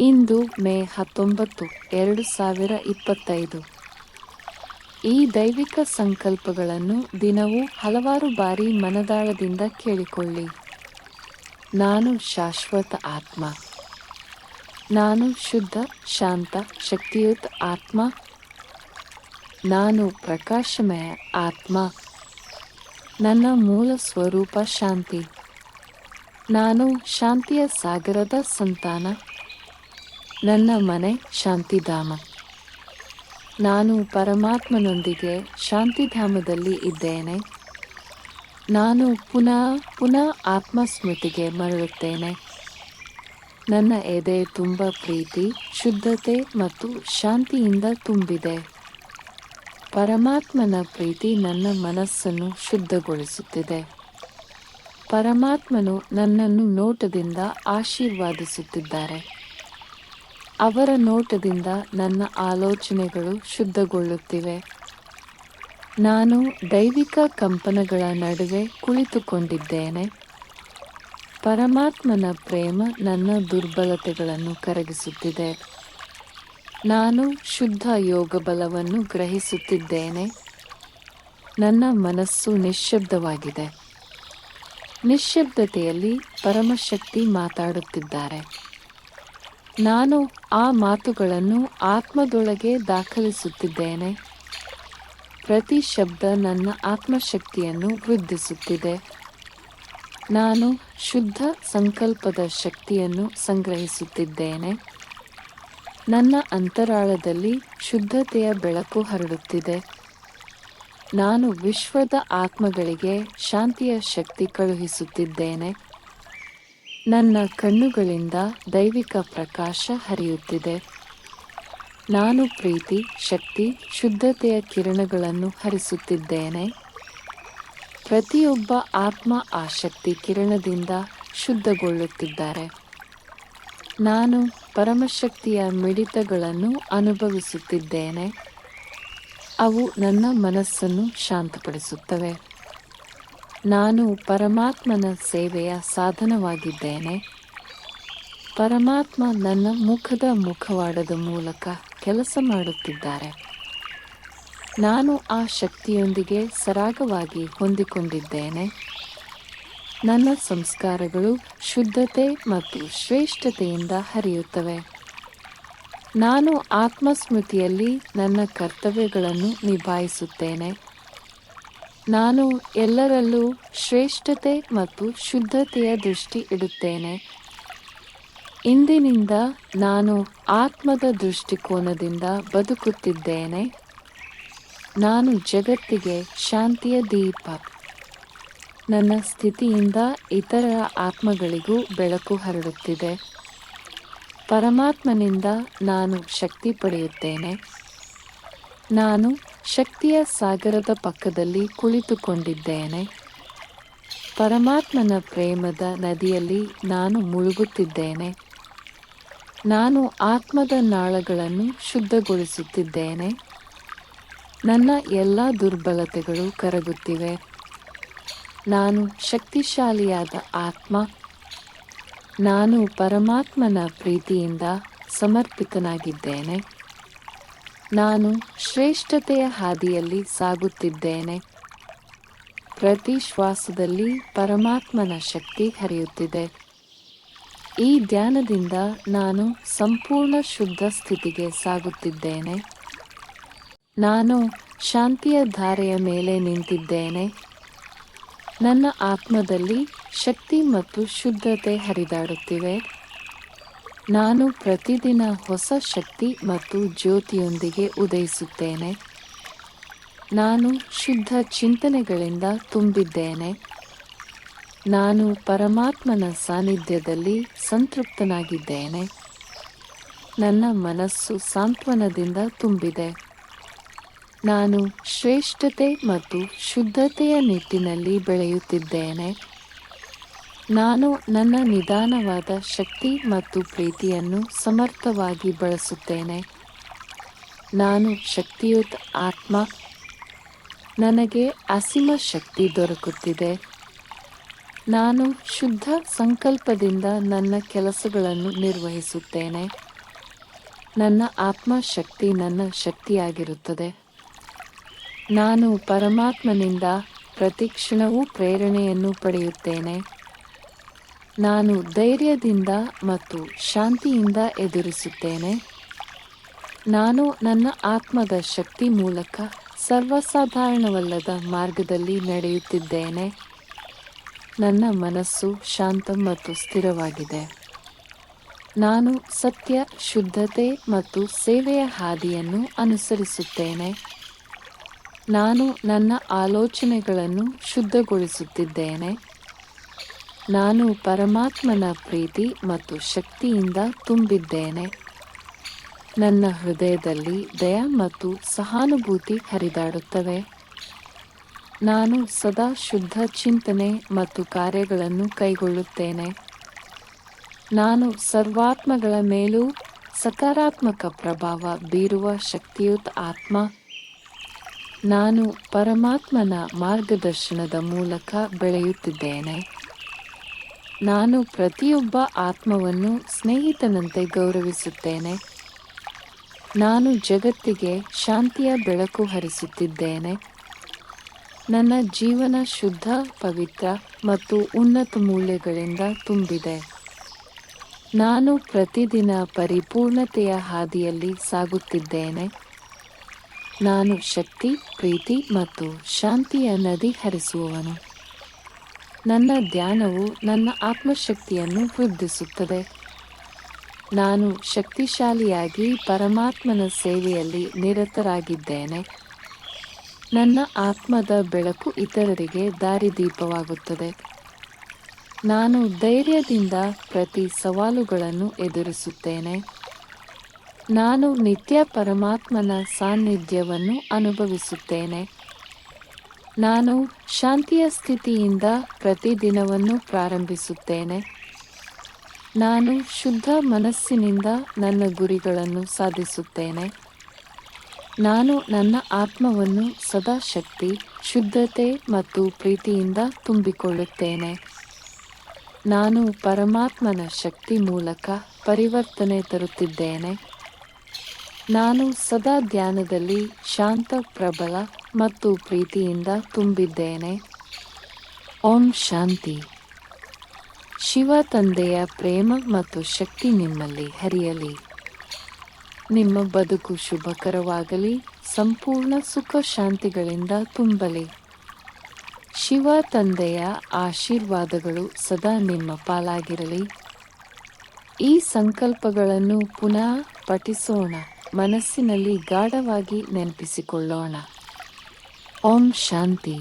ಇಂದು ಮೇ ಹತ್ತೊಂಬತ್ತು, ಎರಡು ಸಾವಿರ ಇಪ್ಪತ್ತೈದು. ಈ ದೈವಿಕ ಸಂಕಲ್ಪಗಳನ್ನು ದಿನವೂ ಹಲವಾರು ಬಾರಿ ಮನದಾಳದಿಂದ ಕೇಳಿಕೊಳ್ಳಿ. ನಾನು ಶಾಶ್ವತ ಆತ್ಮ. ನಾನು ಶುದ್ಧ, ಶಾಂತ, ಶಕ್ತಿಯುತ ಆತ್ಮ. ನಾನು ಪ್ರಕಾಶಮಯ ಆತ್ಮ. ನನ್ನ ಮೂಲ ಸ್ವರೂಪ ಶಾಂತಿ. ನಾನು ಶಾಂತಿಯ ಸಾಗರದ ಸಂತಾನ. ನನ್ನ ಮನೆ ಶಾಂತಿಧಾಮ. ನಾನು ಪರಮಾತ್ಮನೊಂದಿಗೆ ಶಾಂತಿಧಾಮದಲ್ಲಿ ಇದ್ದೇನೆ. ನಾನು ಪುನಃ ಪುನಃ ಆತ್ಮಸ್ಮೃತಿಗೆ ಮರಳುತ್ತೇನೆ. ನನ್ನ ಎದೆ ತುಂಬ ಪ್ರೀತಿ, ಶುದ್ಧತೆ ಮತ್ತು ಶಾಂತಿಯಿಂದ ತುಂಬಿದೆ. ಪರಮಾತ್ಮನ ಪ್ರೀತಿ ನನ್ನ ಮನಸ್ಸನ್ನು ಶುದ್ಧಗೊಳಿಸುತ್ತಿದೆ. ಪರಮಾತ್ಮನು ನನ್ನನ್ನು ನೋಟದಿಂದ ಆಶೀರ್ವಾದಿಸುತ್ತಿದ್ದಾರೆ. ಅವರ ನೋಟದಿಂದ ನನ್ನ ಆಲೋಚನೆಗಳು ಶುದ್ಧಗೊಳ್ಳುತ್ತಿವೆ. ನಾನು ದೈವಿಕ ಕಂಪನಗಳ ನಡುವೆ ಕುಳಿತುಕೊಂಡಿದ್ದೇನೆ. ಪರಮಾತ್ಮನ ಪ್ರೇಮ ನನ್ನ ದುರ್ಬಲತೆಗಳನ್ನು ಕರಗಿಸುತ್ತಿದೆ. ನಾನು ಶುದ್ಧ ಯೋಗ ಬಲವನ್ನು ಗ್ರಹಿಸುತ್ತಿದ್ದೇನೆ. ನನ್ನ ಮನಸ್ಸು ನಿಶ್ಶಬ್ದವಾಗಿದೆ ನಿಶ್ಶಬ್ದತೆಯಲ್ಲಿ ಪರಮಶಕ್ತಿ ಮಾತಾಡುತ್ತಿದ್ದಾರೆ. ನಾನು ಆ ಮಾತುಗಳನ್ನು ಆತ್ಮದೊಳಗೆ ದಾಖಲಿಸುತ್ತಿದ್ದೇನೆ. ಪ್ರತಿ ಶಬ್ದ ನನ್ನ ಆತ್ಮಶಕ್ತಿಯನ್ನು ವೃದ್ಧಿಸುತ್ತಿದೆ. ನಾನು ಶುದ್ಧ ಸಂಕಲ್ಪದ ಶಕ್ತಿಯನ್ನು ಸಂಗ್ರಹಿಸುತ್ತಿದ್ದೇನೆ. ನನ್ನ ಅಂತರಾಳದಲ್ಲಿ ಶುದ್ಧತೆಯ ಬೆಳಕು ಹರಡುತ್ತಿದೆ. ನಾನು ವಿಶ್ವದ ಆತ್ಮಗಳಿಗೆ ಶಾಂತಿಯ ಶಕ್ತಿ ಕಳುಹಿಸುತ್ತಿದ್ದೇನೆ. ನನ್ನ ಕಣ್ಣುಗಳಿಂದ ದೈವಿಕ ಪ್ರಕಾಶ ಹರಿಯುತ್ತಿದೆ. ನಾನು ಪ್ರೀತಿ, ಶಕ್ತಿ, ಶುದ್ಧತೆಯ ಕಿರಣಗಳನ್ನು ಹರಿಸುತ್ತಿದ್ದೇನೆ. ಪ್ರತಿಯೊಬ್ಬ ಆತ್ಮ ಆ ಕಿರಣದಿಂದ ಶುದ್ಧಗೊಳ್ಳುತ್ತಿದ್ದಾರೆ. ನಾನು ಪರಮಶಕ್ತಿಯ ಮಿಡಿತಗಳನ್ನು ಅನುಭವಿಸುತ್ತಿದ್ದೇನೆ. ಅವು ನನ್ನ ಮನಸ್ಸನ್ನು ಶಾಂತಪಡಿಸುತ್ತವೆ. ನಾನು ಪರಮಾತ್ಮನ ಸೇವೆಯ ಸಾಧನವಾಗಿದ್ದೇನೆ. ಪರಮಾತ್ಮ ನನ್ನ ಮುಖದ ಮುಖವಾಡದ ಮೂಲಕ ಕೆಲಸ ಮಾಡುತ್ತಿದ್ದಾರೆ. ನಾನು ಆ ಶಕ್ತಿಯೊಂದಿಗೆ ಸರಾಗವಾಗಿ ಹೊಂದಿಕೊಂಡಿದ್ದೇನೆ. ನನ್ನ ಸಂಸ್ಕಾರಗಳು ಶುದ್ಧತೆ ಮತ್ತು ಶ್ರೇಷ್ಠತೆಯಿಂದ ಹರಿಯುತ್ತವೆ. ನಾನು ಆತ್ಮಸ್ಮೃತಿಯಲ್ಲಿ ನನ್ನ ಕರ್ತವ್ಯಗಳನ್ನು ನಿಭಾಯಿಸುತ್ತೇನೆ. ನಾನು ಎಲ್ಲರಲ್ಲೂ ಶ್ರೇಷ್ಠತೆ ಮತ್ತು ಶುದ್ಧತೆಯ ದೃಷ್ಟಿ ಇಡುತ್ತೇನೆ. ಇಂದಿನಿಂದ ನಾನು ಆತ್ಮದ ದೃಷ್ಟಿಕೋನದಿಂದ ಬದುಕುತ್ತಿದ್ದೇನೆ. ನಾನು ಜಗತ್ತಿಗೆ ಶಾಂತಿಯ ದೀಪ. ನನ್ನ ಸ್ಥಿತಿಯಿಂದ ಇತರ ಆತ್ಮಗಳಿಗೂ ಬೆಳಕು ಹರಡುತ್ತಿದೆ. ಪರಮಾತ್ಮನಿಂದ ನಾನು ಶಕ್ತಿ ಪಡೆಯುತ್ತೇನೆ. ನಾನು ಶಕ್ತಿಯ ಸಾಗರದ ಪಕ್ಕದಲ್ಲಿ ಕುಳಿತುಕೊಂಡಿದ್ದೇನೆ. ಪರಮಾತ್ಮನ ಪ್ರೇಮದ ನದಿಯಲ್ಲಿ ನಾನು ಮುಳುಗುತ್ತಿದ್ದೇನೆ. ನಾನು ಆತ್ಮದ ನಾಳಗಳನ್ನು ಶುದ್ಧಗೊಳಿಸುತ್ತಿದ್ದೇನೆ. ನನ್ನ ಎಲ್ಲ ದುರ್ಬಲತೆಗಳು ಕರಗುತ್ತಿವೆ. ನಾನು ಶಕ್ತಿಶಾಲಿಯಾದ ಆತ್ಮ. ನಾನು ಪರಮಾತ್ಮನ ಪ್ರೀತಿಯಿಂದ ಸಮರ್ಪಿತನಾಗಿದ್ದೇನೆ. ನಾನು ಶ್ರೇಷ್ಠತೆಯ ಹಾದಿಯಲ್ಲಿ ಸಾಗುತ್ತಿದ್ದೇನೆ. ಪ್ರತಿ ಶ್ವಾಸದಲ್ಲಿ ಪರಮಾತ್ಮನ ಶಕ್ತಿ ಹರಿಯುತ್ತಿದೆ. ಈ ಧ್ಯಾನದಿಂದ ನಾನು ಸಂಪೂರ್ಣ ಶುದ್ಧ ಸ್ಥಿತಿಗೆ ಸಾಗುತ್ತಿದ್ದೇನೆ. ನಾನು ಶಾಂತಿಯ ಧಾರೆಯ ಮೇಲೆ ನಿಂತಿದ್ದೇನೆ. ನನ್ನ ಆತ್ಮದಲ್ಲಿ ಶಕ್ತಿ ಮತ್ತು ಶುದ್ಧತೆ ಹರಿದಾಡುತ್ತಿವೆ. ನಾನು ಪ್ರತಿದಿನ ಹೊಸ ಶಕ್ತಿ ಮತ್ತು ಜ್ಯೋತಿಯೊಂದಿಗೆ ಉದಯಿಸುತ್ತೇನೆ. ನಾನು ಶುದ್ಧ ಚಿಂತನೆಗಳಿಂದ ತುಂಬಿದ್ದೇನೆ. ನಾನು ಪರಮಾತ್ಮನ ಸಾನ್ನಿಧ್ಯದಲ್ಲಿ ಸಂತೃಪ್ತನಾಗಿದ್ದೇನೆ. ನನ್ನ ಮನಸ್ಸು ಸಾಂತ್ವನದಿಂದ ತುಂಬಿದೆ. ನಾನು ಶ್ರೇಷ್ಠತೆ ಮತ್ತು ಶುದ್ಧತೆಯ ನಿಟ್ಟಿನಲ್ಲಿ ಬೆಳೆಯುತ್ತಿದ್ದೇನೆ. ನಾನು ನನ್ನ ನಿಧಾನವಾದ ಶಕ್ತಿ ಮತ್ತು ಪ್ರೀತಿಯನ್ನು ಸಮರ್ಥವಾಗಿ ಬಳಸುತ್ತೇನೆ. ನಾನು ಶಕ್ತಿಯುತ ಆತ್ಮ. ನನಗೆ ಅಸೀಮ ಶಕ್ತಿ ದೊರಕುತ್ತಿದೆ. ನಾನು ಶುದ್ಧ ಸಂಕಲ್ಪದಿಂದ ನನ್ನ ಕೆಲಸಗಳನ್ನು ನಿರ್ವಹಿಸುತ್ತೇನೆ. ನನ್ನ ಆತ್ಮಶಕ್ತಿ ನನ್ನ ಶಕ್ತಿಯಾಗಿರುತ್ತದೆ. ನಾನು ಪರಮಾತ್ಮನಿಂದ ಪ್ರತಿಕ್ಷಣವೂ ಪ್ರೇರಣೆಯನ್ನು ಪಡೆಯುತ್ತೇನೆ. ನಾನು ಧೈರ್ಯದಿಂದ ಮತ್ತು ಶಾಂತಿಯಿಂದ ಎದುರಿಸುತ್ತೇನೆ. ನಾನು ನನ್ನ ಆತ್ಮದ ಶಕ್ತಿ ಮೂಲಕ ಸರ್ವಸಾಧಾರಣವಲ್ಲದ ಮಾರ್ಗದಲ್ಲಿ ನಡೆಯುತ್ತಿದ್ದೇನೆ. ನನ್ನ ಮನಸ್ಸು ಶಾಂತ ಮತ್ತು ಸ್ಥಿರವಾಗಿದೆ. ನಾನು ಸತ್ಯ, ಶುದ್ಧತೆ ಮತ್ತು ಸೇವೆಯ ಹಾದಿಯನ್ನು ಅನುಸರಿಸುತ್ತೇನೆ. ನಾನು ನನ್ನ ಆಲೋಚನೆಗಳನ್ನು ಶುದ್ಧಗೊಳಿಸುತ್ತಿದ್ದೇನೆ. ನಾನು ಪರಮಾತ್ಮನ ಪ್ರೀತಿ ಮತ್ತು ಶಕ್ತಿಯಿಂದ ತುಂಬಿದ್ದೇನೆ. ನನ್ನ ಹೃದಯದಲ್ಲಿ ದಯ ಮತ್ತು ಸಹಾನುಭೂತಿ ಹರಿದಾಡುತ್ತವೆ. ನಾನು ಸದಾ ಶುದ್ಧ ಚಿಂತನೆ ಮತ್ತು ಕಾರ್ಯಗಳನ್ನು ಕೈಗೊಳ್ಳುತ್ತೇನೆ. ನಾನು ಸರ್ವಾತ್ಮಗಳ ಮೇಲೂ ಸಕಾರಾತ್ಮಕ ಪ್ರಭಾವ ಬೀರುವ ಶಕ್ತಿಯುತ ಆತ್ಮ. ನಾನು ಪರಮಾತ್ಮನ ಮಾರ್ಗದರ್ಶನದ ಮೂಲಕ ಬೆಳೆಯುತ್ತಿದ್ದೇನೆ. ನಾನು ಪ್ರತಿಯೊಬ್ಬ ಆತ್ಮವನ್ನು ಸ್ನೇಹಿತನಂತೆ ಗೌರವಿಸುತ್ತೇನೆ. ನಾನು ಜಗತ್ತಿಗೆ ಶಾಂತಿಯ ಬೆಳಕು ಹರಿಸುತ್ತಿದ್ದೇನೆ. ನನ್ನ ಜೀವನ ಶುದ್ಧ, ಪವಿತ್ರ ಮತ್ತು ಉನ್ನತ ಮೂಲ್ಯಗಳಿಂದ ತುಂಬಿದೆ. ನಾನು ಪ್ರತಿದಿನ ಪರಿಪೂರ್ಣತೆಯ ಹಾದಿಯಲ್ಲಿ ಸಾಗುತ್ತಿದ್ದೇನೆ. ನಾನು ಶಕ್ತಿ, ಪ್ರೀತಿ ಮತ್ತು ಶಾಂತಿಯ ನದಿ ಹರಿಸುವವನು. ನನ್ನ ಧ್ಯಾನವು ನನ್ನ ಆತ್ಮಶಕ್ತಿಯನ್ನು ವೃದ್ಧಿಸುತ್ತದೆ. ನಾನು ಶಕ್ತಿಶಾಲಿಯಾಗಿ ಪರಮಾತ್ಮನ ಸೇವೆಯಲ್ಲಿ ನಿರತರಾಗಿದ್ದೇನೆ. ನನ್ನ ಆತ್ಮದ ಬೆಳಕು ಇತರರಿಗೆ ದಾರಿದೀಪವಾಗುತ್ತದೆ. ನಾನು ಧೈರ್ಯದಿಂದ ಪ್ರತಿ ಸವಾಲುಗಳನ್ನು ಎದುರಿಸುತ್ತೇನೆ. ನಾನು ನಿತ್ಯ ಪರಮಾತ್ಮನ ಸಾನ್ನಿಧ್ಯವನ್ನು ಅನುಭವಿಸುತ್ತೇನೆ. ನಾನು ಶಾಂತಿಯ ಸ್ಥಿತಿಯಿಂದ ಪ್ರತಿದಿನವನ್ನು ಪ್ರಾರಂಭಿಸುತ್ತೇನೆ. ನಾನು ಶುದ್ಧ ಮನಸ್ಸಿನಿಂದ ನನ್ನ ಗುರಿಗಳನ್ನು ಸಾಧಿಸುತ್ತೇನೆ. ನಾನು ನನ್ನ ಆತ್ಮವನ್ನು ಸದಾ ಶಕ್ತಿ, ಶುದ್ಧತೆ ಮತ್ತು ಪ್ರೀತಿಯಿಂದ ತುಂಬಿಕೊಳ್ಳುತ್ತೇನೆ. ನಾನು ಪರಮಾತ್ಮನ ಶಕ್ತಿ ಮೂಲಕ ಪರಿವರ್ತನೆ ತರುತ್ತಿದ್ದೇನೆ. ನಾನು ಸದಾ ಧ್ಯಾನದಲ್ಲಿ ಶಾಂತ, ಪ್ರಬಲ ಮತ್ತು ಪ್ರೀತಿಯಿಂದ ತುಂಬಿದ್ದೇನೆ. ಓಂ ಶಾಂತಿ. ಶಿವ ತಂದೆಯ ಪ್ರೇಮ ಮತ್ತು ಶಕ್ತಿ ನಿಮ್ಮಲ್ಲಿ ಹರಿಯಲಿ. ನಿಮ್ಮ ಬದುಕು ಶುಭಕರವಾಗಲಿ, ಸಂಪೂರ್ಣ ಸುಖ ಶಾಂತಿಗಳಿಂದ ತುಂಬಲಿ. ಶಿವ ತಂದೆಯ ಆಶೀರ್ವಾದಗಳು ಸದಾ ನಿಮ್ಮ ಪಾಲಾಗಿರಲಿ. ಈ ಸಂಕಲ್ಪಗಳನ್ನು ಪುನಃ ಪಠಿಸೋಣ. ಮನಸ್ಸಿನಲ್ಲಿ ಗಾಢವಾಗಿ ನೆನಪಿಸಿಕೊಳ್ಳೋಣ. ಓಂ ಶಾಂತಿ.